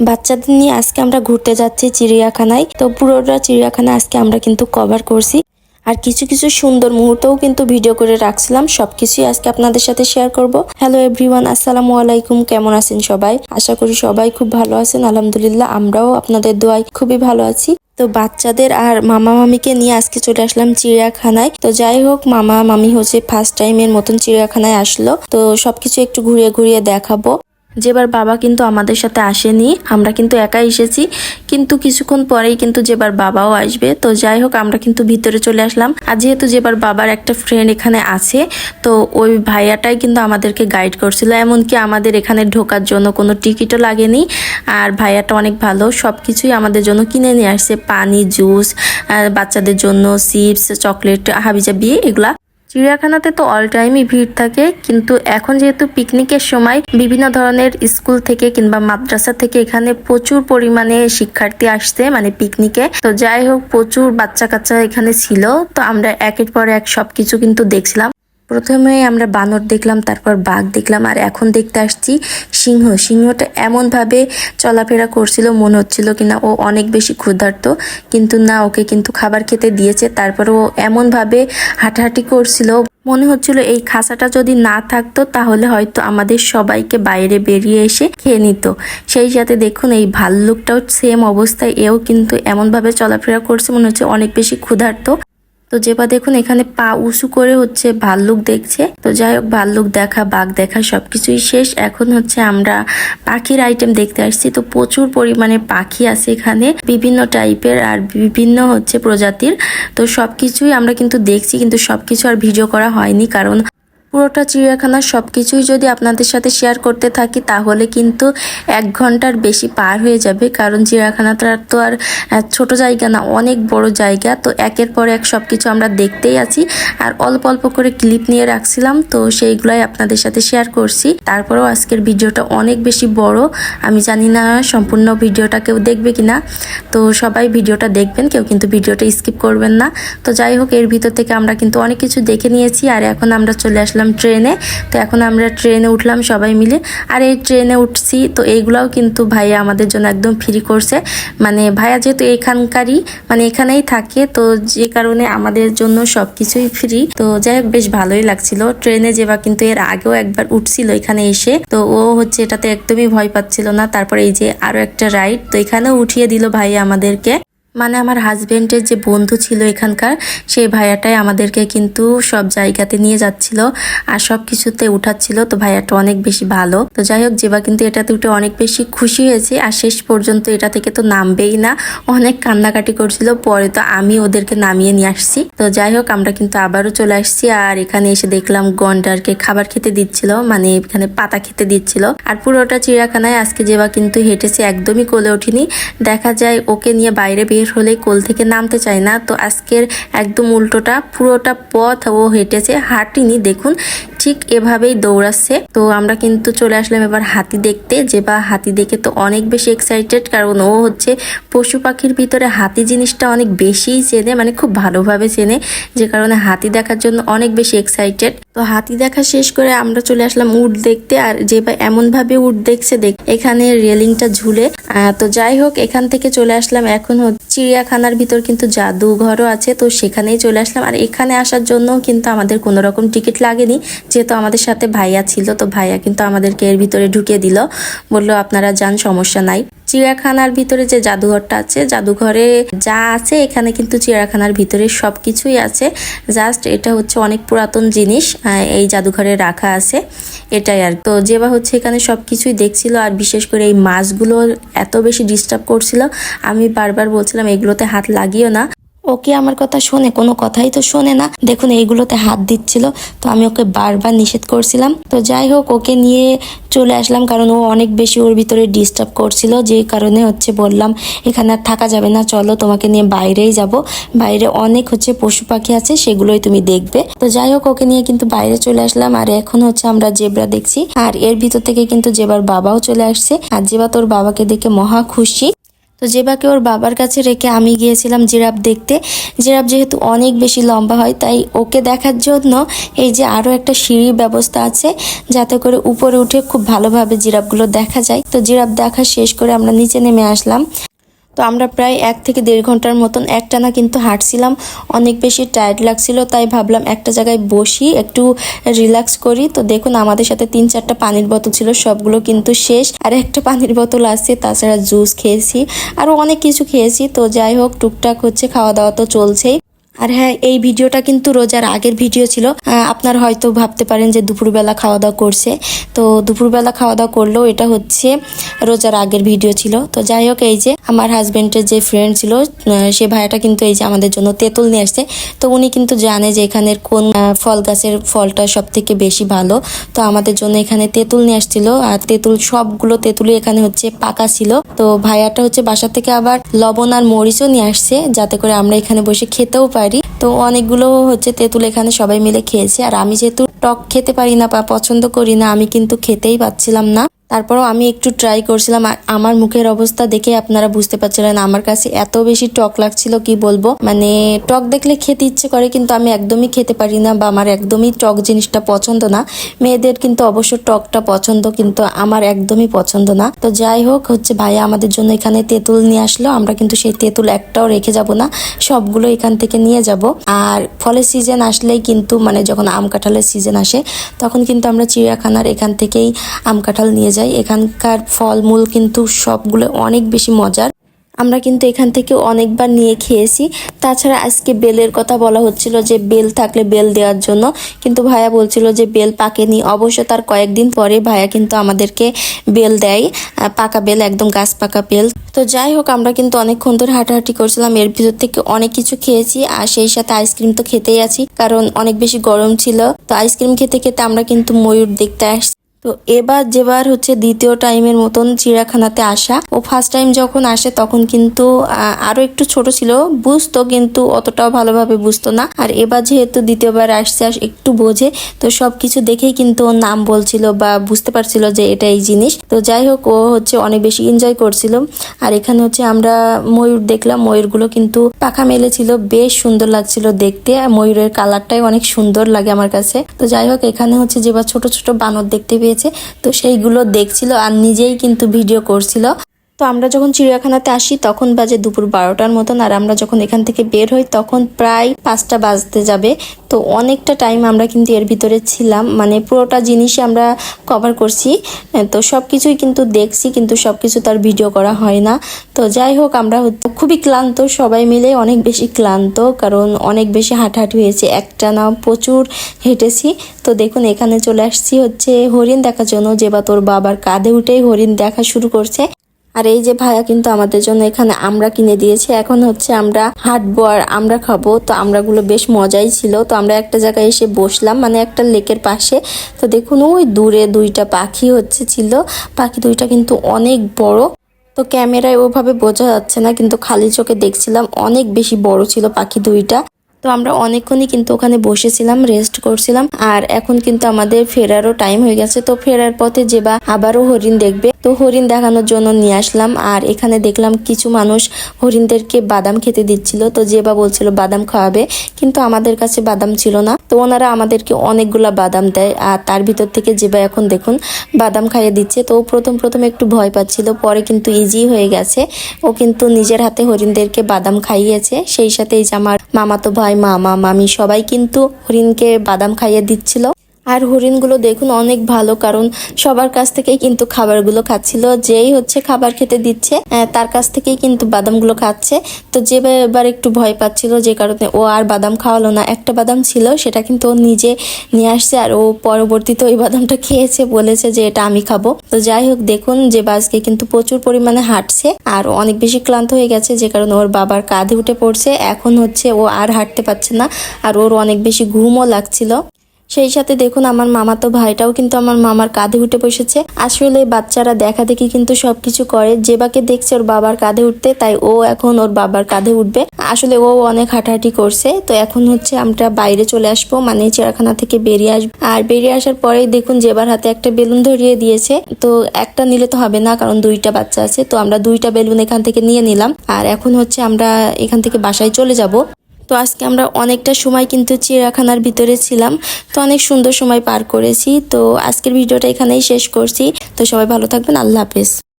বাচ্চাদের নিয়ে আজকে আমরা ঘুরতে যাচ্ছি চিড়িয়াখানায়। তো পুরোটা চিড়িয়াখানা আজকে আমরা কিন্তু কভার করছি। আর কিছু কিছু সুন্দর মুহূর্তও কিন্তু ভিডিও করে রাখছিলাম। সবকিছুই আজকে আপনাদের সাথে শেয়ার করব। হ্যালো এভরিওয়ান আসসালামু আলাইকুম। কেমন আছেন সবাই? আশা করি সবাই খুব ভালো আছেন। আলহামদুলিল্লাহ, আমরাও আপনাদের দোয়ায় খুবই ভালো আছি। তো বাচ্চাদের আর মামা মামিকে নিয়ে আজকে চলে আসলাম চিড়িয়াখানায়। তো যাই হোক, মামা মামি হচ্ছে ফার্স্ট টাইমের মতন চিড়িয়াখানায় আসলো। তো সবকিছু একটু ঘুরিয়ে ঘুরিয়ে দেখাবো। যেবার বাবা কিন্তু আমাদের সাথে আসেনি, আমরা কিন্তু একা এসেছি। কিন্তু কিছুক্ষণ পরেই কিন্তু যেবার বাবাও আসবে। তো যাই হোক, আমরা কিন্তু ভিতরে চলে আসলাম। আর যেহেতু যেবার বাবার একটা ফ্রেন্ড এখানে আছে, তো ওই ভাইয়াটাই কিন্তু আমাদেরকে গাইড করছিল। এমনকি আমাদের এখানে ঢোকার জন্য কোনো টিকিটও লাগেনি। আর ভাইয়াটা অনেক ভালো সব কিছুই আমাদের জন্য কিনে নিয়ে আসছে। পানি জুস বাচ্চাদের জন্য চিপস চকলেট হাবিজাবি, এগুলা। চিড়িয়াখানাতে তো অল টাইমই ভিড় থাকে, কিন্তু এখন যেহেতু পিকনিকের সময় বিভিন্ন ধরনের স্কুল থেকে কিংবা মাদ্রাসা থেকে এখানে প্রচুর পরিমাণে শিক্ষার্থী আসছে মানে পিকনিকে তো যাই হোক, প্রচুর বাচ্চা কাচ্চা এখানে ছিল, তো আমরা একের পর এক সবকিছু কিন্তু দেখছিলাম। প্রথমে আমরা বানর দেখলাম, তারপর বাঘ দেখলাম, আর এখন দেখতে আসছি সিংহ। সিংহটা এমনভাবে চলাফেরা করছিল, মনে হচ্ছিল কিনা ও অনেক বেশি ক্ষুধার্ত, কিন্তু না, ওকে কিন্তু খাবার খেতে দিয়েছে। তারপরে ও এমনভাবে হাঁটাহাঁটি করছিল, মনে হচ্ছিল এই খাসাটা যদি না থাকতো, তাহলে হয়তো আমাদের সবাইকে বাইরে বেরিয়ে এসে খেয়ে নিত। সেই সাথে দেখুন, এই ভাল্লুকটাও সেম অবস্থায়, এও কিন্তু এমনভাবে চলাফেরা করছে, মনে হচ্ছে অনেক বেশি ক্ষুধার্ত। তো যেবা দেখুন, এখানে পা উঁচু করে হচ্ছে ভাল্লুক দেখছে। তো যাই হোক, ভাল্লুক দেখা, বাঘ দেখা, সবকিছুই শেষ। এখন হচ্ছে আমরা পাখির আইটেম দেখতে আসছি। তো প্রচুর পরিমাণে পাখি আছে এখানে, বিভিন্ন টাইপের আর বিভিন্ন হচ্ছে প্রজাতির। তো সবকিছুই আমরা কিন্তু দেখছি, কিন্তু সবকিছু আর ভিডিও করা হয়নি, কারণ পুরোটা চিড়িয়াখানার সব কিছুই যদি আপনাদের সাথে শেয়ার করতে থাকি, তাহলে কিন্তু এক ঘণ্টার বেশি পার হয়ে যাবে। কারণ চিড়িয়াখানাটা তো আর ছোট জায়গা না, অনেক বড় জায়গা। তো একের পর এক সব কিছু আমরা দেখতেই আছি। আর অল্প অল্প করে ক্লিপ নিয়ে রাখছিলাম, তো সেইগুলাই আপনাদের সাথে শেয়ার করছি। তারপরেও আজকের ভিডিওটা অনেক বেশি বড়। আমি জানি না সম্পূর্ণ ভিডিওটা কেউ দেখবে কি না তো সবাই ভিডিওটা দেখবেন, কেউ কিন্তু ভিডিওটা স্কিপ করবেন না। তো যাই হোক, এর ভিতর থেকে আমরা কিন্তু অনেক কিছু দেখে নিয়েছি। আর এখন আমরা চলে আসলাম ট্রেনে, তো এখন আমরা ট্রেনে উঠলাম সবাই মিলে। আর এই ট্রেনে উঠছি, তো এইগুলাও কিন্তু ভাইয়া আমাদের জন্য একদম ফ্রি করছে মানে ভাইয়া যেহেতু এখানকারই মানে এখানেই থাকে, তো যে কারণে আমাদের জন্য সব কিছুই ফ্রি তো যাই বেশ ভালোই লাগছিল। ট্রেনে যেবা কিন্তু এর আগেও একবার উঠছিল এখানে এসে। তো ও হচ্ছে এটাতে একদমই ভয় পাচ্ছিল না। তারপরে এই যে আরও একটা রাইড তো এখানেও উঠিয়ে দিল ভাইয়া আমাদেরকে। মানে আমার হাজবেন্ডের যে বন্ধু ছিল এখানকার, সেই ভাইয়াটাই আমাদেরকে কিন্তু সব জায়গাতে নিয়ে যাচ্ছিল আর সব কিছুতে উঠাচ্ছিল। তো ভাইয়াটা অনেক বেশি ভালো। তো যাই হোক যেবা কিন্তু এটাতে উঠে অনেক বেশি খুশি হয়েছে আর শেষ পর্যন্ত এটা থেকে তো নামবেই না। অনেক কান্নাকাটি করছিল, পরে তো আমি ওদেরকে নামিয়ে নিয়ে আসছি। তো যাই হোক, আমরা কিন্তু আবারও চলে আসছি আর এখানে এসে দেখলাম গন্ডারকে খাবার খেতে দিচ্ছিল মানে এখানে পাতা খেতে দিচ্ছিল। আর পুরোটা চিড়িয়াখানায় আজকে যেবা কিন্তু হেঁটেছে, একদমই কোলে ওঠেনি। দেখা যায় ওকে নিয়ে বাইরে বের হলে কোল থেকে নামতে চায় না। তো আজকের একদম উল্টোটা, পুরোটা পথ ও হেঁটেছে হাঁটিনি। দেখুন, ঠিক এভাবেই দৌড়াচ্ছে। তো আমরা কিন্তু চলে আসলাম এবার হাতি দেখতে, যে বা হাতি দেখে তো অনেক বেশি এক্সাইটেড কারণ ও হচ্ছে পশু পাখির ভিতরে হাতি জিনিসটা অনেক বেশিই চেনে মানে খুব ভালোভাবে চেনে, যে কারণে হাতি দেখার জন্য অনেক বেশি এক্সাইটেড তো হাতি দেখা শেষ করে আমরা চলে আসলাম উট দেখতে, আর যে বা এমন ভাবে উট দেখছে, দেখ, এখানে রেলিংটা ঝুলে। তো যাই হোক, এখান থেকে চলে আসলাম এখন চিড়িয়াখানার ভিতর কিন্তু জাদুঘরও আছে, তো সেখানেই চলে আসলাম। আর এখানে আসার জন্য কিন্তু আমাদের কোনো রকম টিকিট লাগেনি। যেহেতু আমাদের সাথে ভাইয়া ছিল, তো ভাইয়া কিন্তু আমাদেরকে এর ভিতরে ঢুকিয়ে দিল। বলল, আপনারা যান, সমস্যা নাই। চিড়িয়াখানার ভিতরে যে জাদুঘরটা আছে, জাদুঘরে যা আছে, এখানে কিন্তু চিড়িয়াখানার ভিতরে সব কিছুই আছে। জাস্ট এটা হচ্ছে অনেক পুরাতন জিনিস এই জাদুঘরে রাখা আছে। এটাই আর তো যেবা হচ্ছে এখানে সব কিছুই দেখছিল, আর বিশেষ করে এই মাছগুলো এত বেশি ডিস্টার্ব করছিল, আমি বারবার বলছিলাম, এগুলোতে হাত লাগিও না। ওকে আমার কথা শোনে, কোনো কথাই তো শোনে না। দেখুন, এইগুলোতে হাত দিচ্ছিল, তো আমি ওকে বারবার নিষেধ করছিলাম। তো যাই হোক, ওকে নিয়ে চলে আসলাম, কারণ ও অনেক বেশি ওর ভিতরে ডিস্টার্ব করছিল যে কারণে হচ্ছে বললাম, এখানে আর থাকা যাবে না, চলো তোমাকে নিয়ে বাইরেই যাব। বাইরে অনেক হচ্ছে পশু পাখি আছে, সেগুলোই তুমি দেখবে। তো যাই হোক, ওকে নিয়ে কিন্তু বাইরে চলে আসলাম, আর এখন হচ্ছে আমরা জেব্রা দেখছি, আর এর ভিতর থেকে কিন্তু জেবার বাবাও চলে আসছে, আর জেবা তোর বাবাকে দেখে মহা খুশি। তো জেবাকে ওর বাবার কাছে রেখে আমি গিয়েছিলাম জিরাফ দেখতে। জিরাফ যেহেতু অনেক বেশি লম্বা হয়, তাই ওকে দেখার জন্য এই যে আরও একটা সিঁড়ির ব্যবস্থা আছে, যাতে করে উপরে উঠে খুব ভালোভাবে জিরাফগুলো দেখা যায়। তো জিরাফ দেখা শেষ করে আমরা নিচে নেমে আসলাম। তো আমরা প্রায় এক থেকে দেড় ঘণ্টার মতন একটানা কিন্তু হাঁটছিলাম। অনেক বেশি টায়ার্ড লাগছিল, তাই ভাবলাম একটা জায়গায় বসি, একটু রিল্যাক্স করি। তো দেখুন, আমাদের সাথে তিন চারটা পানির বোতল ছিল, সবগুলো কিন্তু শেষ। আর একটা পানির বোতল আছে, তাছাড়া জুস খেয়েছি, আরও অনেক কিছু খেয়েছি। তো যাই হোক, টুকটাক হচ্ছে খাওয়া দাওয়া তো চলছেই। আর হ্যাঁ এই ভিডিওটা কিন্তু রোজার আগের ভিডিও ছিল। আপনার হয়তো ভাবতে পারেন যে দুপুরবেলা খাওয়া দাওয়া করছে। তো দুপুরবেলা খাওয়া দাওয়া করলেও এটা হচ্ছে রোজার আগের ভিডিও ছিল। তো যাই হোক, এই যে আমার হাজব্যান্ডের যে ফ্রেন্ড ছিল সে ভাইয়াটা কিন্তু এই যে আমাদের জন্য তেঁতুল নিয়ে আসছে। তো উনি কিন্তু জানে যে এখানের কোন ফল গাছের ফলটা সব থেকে বেশি ভালো। তো আমাদের জন্য এখানে তেঁতুল নিয়ে আসছিল। আর তেঁতুল, সবগুলো তেঁতুলই এখানে হচ্ছে পাকা ছিল। তো ভাইয়াটা হচ্ছে বাসা থেকে আবার লবণ আর মরিচও নিয়ে আসছে, যাতে করে আমরা এখানে বসে খেতেও পারি। তো অনেকগুলো হচ্ছে তেঁতুল এখানে সবাই মিলে খেয়েছে। আর আমি যেহেতু টক খেতে পারি না বা পছন্দ করি না, আমি কিন্তু খেতেই পাচ্ছিলাম না। তারপরও আমি একটু ট্রাই করছিলাম আমার মুখের অবস্থা দেখে আপনারা বুঝতে পারছিলেন আমার কাছে এত বেশি টক লাগছিল, কি বলব? মানে টক দেখলে খেতে ইচ্ছে করে, কিন্তু আমি একদমই খেতে পারি না বা আমার একদমই টক জিনিসটা পছন্দ না। মেয়েদের কিন্তু অবশ্য টকটা পছন্দ, কিন্তু আমার একদমই পছন্দ না। তো যাই হোক, হচ্ছে ভাইয়া আমাদের জন্য এখানে তেঁতুল নিয়ে আসলো, আমরা কিন্তু সেই তেঁতুল একটাও রেখে যাব না, সবগুলো এখান থেকে নিয়ে যাব। আর ফলের সিজন আসলেই কিন্তু মানে যখন আম কাঁঠালের সিজন আসে, তখন কিন্তু আমরা চিড়িয়াখানার এখান থেকেই আম কাঁঠাল নিয়ে যাই এখানকার ফলমূল কিন্তু সবগুলো অনেক বেশি মজার। আমরা কিন্তু এখান থেকে অনেকবার নিয়ে খেয়েছি। তাছাড়া আজকে বেলের কথা বলা হচ্ছিল যে বেল থাকলে বেল দেওয়ার জন্য। কিন্তু ভাইয়া বলছিল যে বেল পাকেনি। অবশ্য তার কয়েকদিন পরে ভাইয়া কিন্তু আমাদেরকে বেল দেয়। পাকা বেল, একদম গাছ পাকা বেল। তো যাই হোক, আমরা কিন্তু অনেকক্ষণ ধরে হাঁটাহাঁটি করছিলাম। এর ভিতর থেকে অনেক কিছু খেয়েছি। আর সেই সাথে আইসক্রিম তো খেতেই আছি, কারণ অনেক বেশি গরম ছিল। তো আইসক্রিম খেতে খেতে আমরা কিন্তু ময়ূর দেখতে আসছি। তো এবার যেবার হচ্ছে দ্বিতীয় টাইমের মতন চিড়িয়াখানাতে আসা। ও ফার্স্ট টাইম যখন আসে তখন কিন্তু আহ, আরও একটু ছোট ছিল বুঝতো কিন্তু অতটাও ভালোভাবে বুঝতো না। আর এবার যেহেতু দ্বিতীয়বার আসছে আস- একটু বোঝে তো সবকিছু দেখেই কিন্তু ওর নাম বলছিল বা বুঝতে পারছিল যে এটা এই জিনিস। তো যাই হোক ও হচ্ছে অনেক বেশি এনজয় করছিল। আর এখানে হচ্ছে আমরা ময়ূর দেখলাম ময়ূরগুলো কিন্তু পাখা মেলেছিল বেশ সুন্দর লাগছিল দেখতে। আর ময়ূরের কালারটাই অনেক সুন্দর লাগে আমার কাছে। তো যাই হোক এখানে হচ্ছে যেবার ছোট ছোট বানর দেখতে পেয়েছে তো সেইগুলো দেখছিল আর নিজেই কিন্তু ভিডিও করছিল। তো আমরা যখন চিড়িয়াখানাতে আসি, তখন বাজে দুপুর বারোটার মতন, আর আমরা যখন এখান থেকে বের হই, তখন প্রায় পাঁচটা বাজতে যাবে। তো অনেকটা টাইম আমরা কিন্তু এর ভিতরে ছিলাম। মানে পুরোটা জিনিসই আমরা কভার করছি। তো সব কিছুই কিন্তু দেখছি, কিন্তু সব কিছু তার ভিডিও করা হয় না। তো যাই হোক, আমরা খুবই ক্লান্ত, সবাই মিলে অনেক বেশি ক্লান্ত, কারণ অনেক বেশি হাঁটাহাঁটি হয়েছে। একটা না প্রচুর হেঁটেছি। তো দেখুন, এখানে চলে আসছি হচ্ছে হরিণ দেখার জন্য, যে বা তোর বাবার কাঁধে উঠেই হরিণ দেখা শুরু করছে। আর এই যে ভাইয়া কিন্তু আমাদের জন্য এখানে আমরা কিনে দিয়েছে। এখন হচ্ছে আমরা হাঁটবো আর আমরা খাব। তো আমরাগুলো বেশ মজাই ছিল। তো আমরা একটা জায়গায় এসে বসলাম মানে একটা লেকের পাশে। তো দেখুন, ওই দূরে দুইটা পাখি হচ্ছে ছিল। পাখি দুইটা কিন্তু অনেক বড়। তো ক্যামেরায় ওভাবে বোঝা যাচ্ছে না, কিন্তু খালি চোখে দেখছিলাম অনেক বেশি বড় ছিল পাখি দুইটা। তো আমরা অনেকক্ষণই কিন্তু ওখানে বসেছিলাম রেস্ট করছিলাম আর এখন কিন্তু আমাদের ফেরারও টাইম হয়ে গেছে। তো ফেরার পথে যেবা আবারও হরিণ দেখবে। তো হরিণ দেখানোর জন্য নিয়ে আসলাম আর এখানে দেখলাম কিছু মানুষ হরিণদেরকে বাদাম খেতে দিচ্ছিল। তো যেবা বলছিল বাদাম খাওয়াবে, কিন্তু আমাদের কাছে বাদাম ছিল না। তো ওনারা আমাদেরকে অনেকগুলা বাদাম দেয় আর তার ভিতর থেকে যেবা এখন দেখুন বাদাম খাইয়ে দিচ্ছে। তো প্রথম প্রথম একটু ভয় পাচ্ছিল, পরে কিন্তু ইজি হয়ে গেছে। ও কিন্তু নিজের হাতে হরিণদেরকে বাদাম খাইয়েছে। সেই সাথে এই যে আমার মামাতো ভাই মামা মামি সবাই কিন্তু হরিণকে বাদাম খাইয়ে দিচ্ছিল। আর হরিণগুলো দেখুন অনেক ভালো, কারণ সবার কাছ থেকেই কিন্তু খাবারগুলো খাচ্ছিল। যেই হচ্ছে খাবার খেতে দিচ্ছে তার কাছ থেকেই কিন্তু বাদামগুলো খাচ্ছে। তো যে এবার একটু ভয় পাচ্ছিল, যে কারণে ও আর বাদাম খাওয়ালো না। একটা বাদাম ছিল, সেটা কিন্তু ও নিজে নিয়ে আসছে, আর ও পরবর্তীতে ওই বাদামটা খেয়েছে, বলেছে যে এটা আমি খাব। তো যাই হোক, দেখুন যে বাজকে কিন্তু প্রচুর পরিমাণে হাঁটছে, আর অনেক বেশি ক্লান্ত হয়ে গেছে, যে কারণে ওর বাবার কাঁধে উঠে পড়ছে। এখন হচ্ছে ও আর হাঁটতে পারছে না, আর ওর অনেক বেশি ঘুমও লাগছিল। সেই সাথে দেখুন আমার মামাতো ভাইটাও কিন্তু আমার মামার কাঁধে উঠে বসেছে। আসলে বাচ্চারা দেখা দেখি কিন্তু সবকিছু করে। যেবাকে দেখছে ওর বাবার কাঁধে উঠতে, তাই ও এখন ওর বাবার কাঁধে উঠবে। আসলে ও অনেক হাঁটাহাঁটি করছে, তো এখন হচ্ছে আমরা বাইরে চলে আসব মানে চিড়াখানা থেকে বেরিয়ে আসব। আর বেরিয়ে আসার পরেই দেখুন যেবার হাতে একটা বেলুন ধরিয়ে দিয়েছে। তো একটা নিলে তো হবে না, কারণ দুইটা বাচ্চা আছে, তো আমরা দুইটা বেলুন এখান থেকে নিয়ে নিলাম। আর এখন হচ্ছে আমরা এখান থেকে বাসায় চলে যাব। তো আজকে আমরা অনেকটা সময় কিন্তু চিড়িয়াখানার ভিতরে ছিলাম, তো অনেক সুন্দর সময় পার করেছি। তো আজকের ভিডিওটা এখানেই শেষ করছি। তো সবাই ভালো থাকবেন, আল্লাহ হাফেজ।